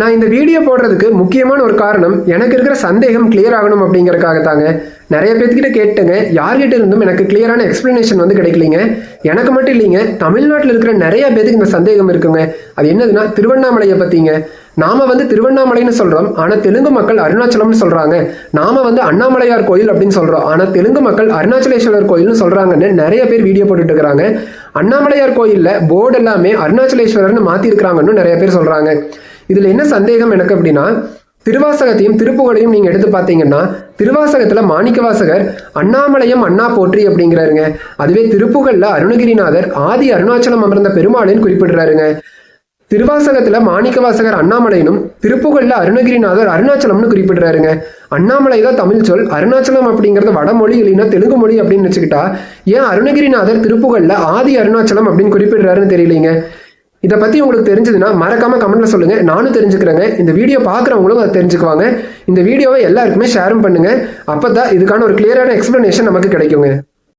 நான் இந்த வீடியோ போடுறதுக்கு முக்கியமான ஒரு காரணம் எனக்கு இருக்கிற சந்தேகம் கிளியர் ஆகணும் அப்படிங்கறக்காக தாங்க நிறைய பேர்த்துக்கிட்ட கேட்டுங்க யார்கிட்ட இருந்தும் எனக்கு கிளியரான எக்ஸ்பிளனேஷன் வந்து கிடைக்கலீங்க. எனக்கு மட்டும் இல்லைங்க தமிழ்நாட்டில் இருக்கிற நிறைய பேருக்கு இந்த சந்தேகம் இருக்குங்க. அது என்னதுன்னா திருவண்ணாமலையை பற்றிங்க நாம வந்து திருவண்ணாமலைன்னு சொல்றோம் ஆனால் தெலுங்கு மக்கள் அருணாச்சலம்னு சொல்றாங்க. நாம வந்து அண்ணாமலையார் கோயில் அப்படின்னு சொல்றோம் ஆனால் தெலுங்கு மக்கள் அருணாச்சலேஸ்வரர் கோயில்னு சொல்றாங்கன்னு நிறைய பேர் வீடியோ போட்டுட்டு இருக்கிறாங்க அண்ணாமலையார் கோயில்ல போர்டு எல்லாமே அருணாச்சலேஸ்வரர்னு மாத்தி இருக்கிறாங்கன்னு நிறைய பேர் சொல்றாங்க. இதுல என்ன சந்தேகம் எனக்கு அப்படின்னா திருவாசகத்தையும் திருப்புகழையும் நீங்க எடுத்து பார்த்தீங்கன்னா திருவாசகத்துல மாணிக்கவாசகர் அண்ணாமலையம் அண்ணா போற்றி அப்படிங்கிறாருங்க. அதுவே திருப்புகள்ல அருணகிரிநாதர் ஆதி அருணாச்சலம் அமர்ந்த பெருமாளின்னு குறிப்பிடுறாருங்க. திருவாசகத்துல மாணிக்கவாசகர் அண்ணாமலையினும் திருப்புகள்ல அருணகிரிநாதர் அருணாச்சலம்னு குறிப்பிடுறாருங்க. அண்ணாமலை தான் தமிழ் சொல். அருணாச்சலம் அப்படிங்கறது வடமொழி இல்லைன்னா தெலுங்கு மொழி அப்படின்னு வச்சுக்கிட்டா ஏன் அருணகிரிநாதர் திருப்புகள்ல ஆதி அருணாச்சலம் அப்படின்னு குறிப்பிடுறாருன்னு தெரியலீங்க? இதை பற்றி உங்களுக்கு தெரிஞ்சதுன்னா மறக்காமல் கமெண்ட்டில் சொல்லுங்கள் நானும் தெரிஞ்சுக்கிறேங்க. இந்த வீடியோ பார்க்குறவங்களும் அதை தெரிஞ்சுக்குவாங்க. இந்த வீடியோவை எல்லாருக்குமே ஷேரும் பண்ணுங்கள் அப்போ தான் இதுக்கான ஒரு கிளியரான எக்ஸ்ப்ளனேஷன் நமக்கு கிடைக்குங்க.